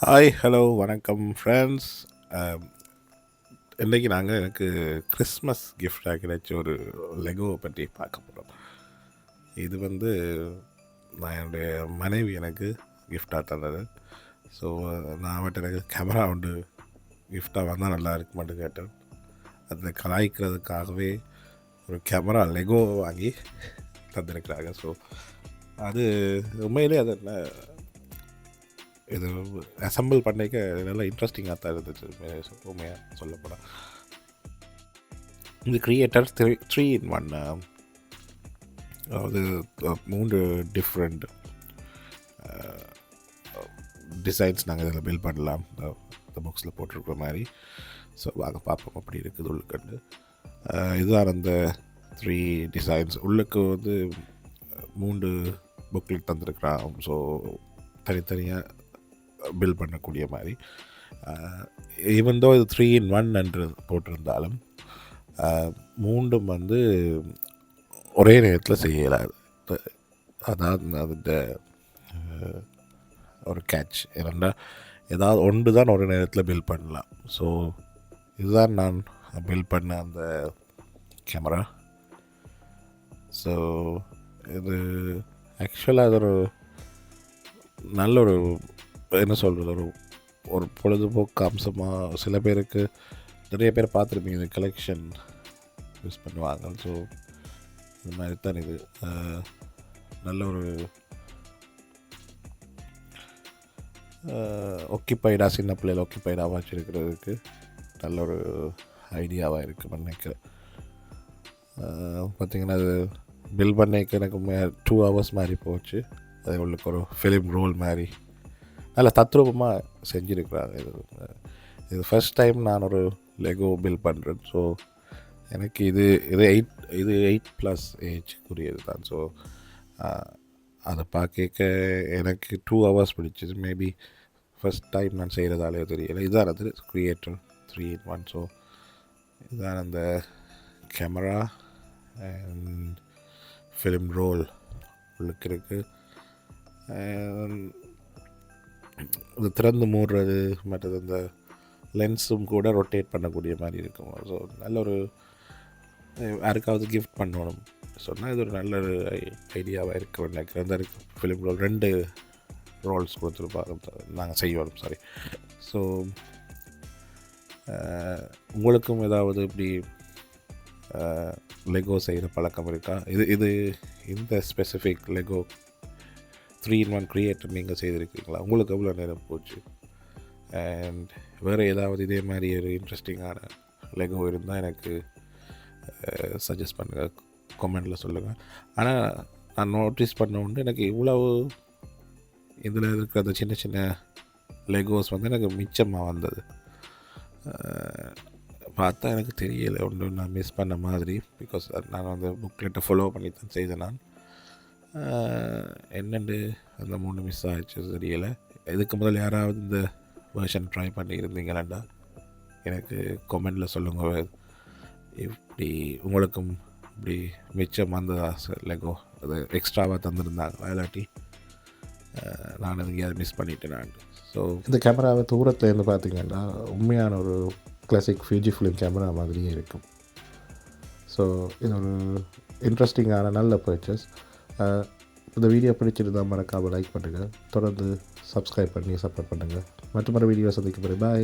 Hi hello வணக்கம் friends um, இன்றைக்கி நாங்கள் எனக்கு கிறிஸ்மஸ் கிஃப்டாக கிடைச்ச ஒரு லெகோவை பற்றி பார்க்க போகிறோம் இது வந்து நான் என்னுடைய மனைவி எனக்கு கிஃப்டாக தந்தது. ஸோ நான் அவட்ட எனக்கு கேமரா உண்டு கிஃப்டாக வந்தால் நல்லா இருக்குமான்னு கேட்டேன். அதை கலாய்க்கிறதுக்காகவே ஒரு கேமரா லெகோ வாங்கி தந்திருக்கிறாங்க. ஸோ அது உண்மையிலே அது என்ன இது அசம்பிள் பண்ணிக்க நல்லா இன்ட்ரெஸ்டிங்காக தான் இருந்துச்சு. உண்மையாக சொல்லப்போனால் இந்த creator three three in one அதாவது மூன்று டிஃப்ரெண்ட் டிசைன்ஸ் நாங்கள் இதில் பில் பண்ணலாம். இந்த புக்ஸில் போட்டிருக்கிற மாதிரி. ஸோ வாங்க பார்ப்போம் அப்படி இருக்குது உள்ளுக்கண்டு. இதுதான் அந்த த்ரீ டிசைன்ஸ் உள்ளுக்கு வந்து மூன்று புக்லெட் தந்திருக்கிறான். ஸோ தனித்தனியாக பில் பண்ணக்கூடிய மாதிரி. ஈவன் தோ இது த்ரீ இன் ஒன் என்று போட்டிருந்தாலும் மூண்டும் வந்து ஒரே நேரத்தில் செய்யலாது அதான் அதுட ஒரு கேட்ச் ஏன்னா ஏதாவது ஒன்று தான் ஒரு நேரத்தில் பில் பண்ணலாம். ஸோ இதுதான் நான் பில் பண்ண அந்த கேமரா ஸோ இது ஆக்சுவலாக அது ஒரு நல்ல ஒரு என்ன சொல்கிறது ஒரு ஒரு பொழுதுபோக்கு அம்சமாக சில பேருக்கு நிறைய பேர் பார்த்துருப்பீங்க இந்த கலெக்ஷன் யூஸ் பண்ணுவாங்க. ஸோ இது மாதிரி தான் இது நல்ல ஒரு ஒக்கிப்பைடாக சின்ன பிள்ளைகள் ஒக்கிப்பைடாக வச்சுருக்கிறதுக்கு நல்ல ஒரு ஐடியாவாக இருக்குது நினைக்கிறேன். பார்த்திங்கன்னா அது பில் பண்ணிக்க எனக்கு மே டூ ஹவர்ஸ் மாதிரி போச்சு. அது உங்களுக்கு ஒரு ஃபிலிம் ரோல் மாதிரி நல்ல தத்ரூபமாக செஞ்சுருக்குறாங்க. இது இது ஃபர்ஸ்ட் டைம் நான் ஒரு லெகோ பில் பண்ணுறேன் ஸோ எனக்கு இது இது எயிட் இது எயிட் ப்ளஸ் ஏஜ்க்குரியது தான் ஸோ அதை பார்க்க எனக்கு டூ ஹவர்ஸ் பிடிச்சிது. மேபி ஃபர்ஸ்ட் டைம் நான் செய்கிறதாலே தெரியல. இதுதான் அது creator three eight one so இதுதான் அந்த கேமரா அண்ட் ஃபிலிம் ரோல் உள்ளுக்கு இருக்குது இது திறந்து மூடுறது மற்றது அந்த லென்ஸும் கூட ரொட்டேட் பண்ணக்கூடிய மாதிரி இருக்கும். ஸோ நல்ல ஒரு யாருக்காவது கிஃப்ட் பண்ணணும். சொன்னால் இது ஒரு நல்ல ஒரு ஐடியாவாக இருக்க நினைக்கிறேன். இந்த ஃபிலிம் ரோல் ரெண்டு ரோல்ஸ் கொடுத்துருப்பாங்க. நாங்கள் செய்வோம் சாரி ஸோ உங்களுக்கும் ஏதாவது இப்படி லெகோ செய்கிற பழக்கம் இருக்கா? இது இது இந்த specific Lego three in one creator நீங்கள் செய்திருக்கீங்களா? உங்களுக்கு எவ்வளோ நேரம் போச்சு? அண்ட் வேறு ஏதாவது இதே மாதிரி ஒரு இன்ட்ரெஸ்டிங்கான லெகோ இருந்தால் எனக்கு சஜஸ்ட் பண்ணுங்கள் கமெண்டில் சொல்லுங்கள் ஆனால் நான் நோட்டீஸ் பண்ண உண்டு எனக்கு இவ்வளவு இதில் இருக்கிற அந்த சின்ன சின்ன லெகோஸ் வந்து எனக்கு மிச்சமாக வந்தது. பார்த்தா எனக்கு தெரியலை. ஒன்று நான் மிஸ் பண்ண மாதிரி. பிகாஸ் நான் அந்த புக்லெட்டை ஃபாலோ பண்ணி தான் செய்தேன் நான். என்னென்று அந்த மூணு மிஸ் ஆயிடுச்சு தெரியலை. இதுக்கு முதல் யாராவது இந்த வெர்ஷன் ட்ரை பண்ணியிருந்தீங்களாண்டா? எனக்கு கொமெண்டில் சொல்லுங்கள் இப்படி உங்களுக்கும் இப்படி மிச்சம் வந்ததா லெகோ அது எக்ஸ்ட்ராவாக தந்திருந்தாங்க இல்லாட்டி நான் அது எங்கேயாவது மிஸ் பண்ணிட்டேன் நான் ஸோ இந்த கேமராவை தூரத்தில் இருந்து பார்த்தீங்கன்னா உண்மையான ஒரு கிளாசிக் ஃபியூஜி ஃபிலிம் கேமரா மாதிரியே இருக்கும். ஸோ இது ஒரு இன்ட்ரெஸ்டிங்கான நல்ல பர்ச்சஸ் இந்த வீடியோ பிடிச்சிருந்தால் மறக்காமல் லைக் பண்ணுங்கள் தொடர்ந்து சப்ஸ்கிரைப் பண்ணி சப்போர்ட் பண்ணுங்கள் மற்ற வீடியோ சந்திக்கும் பாய்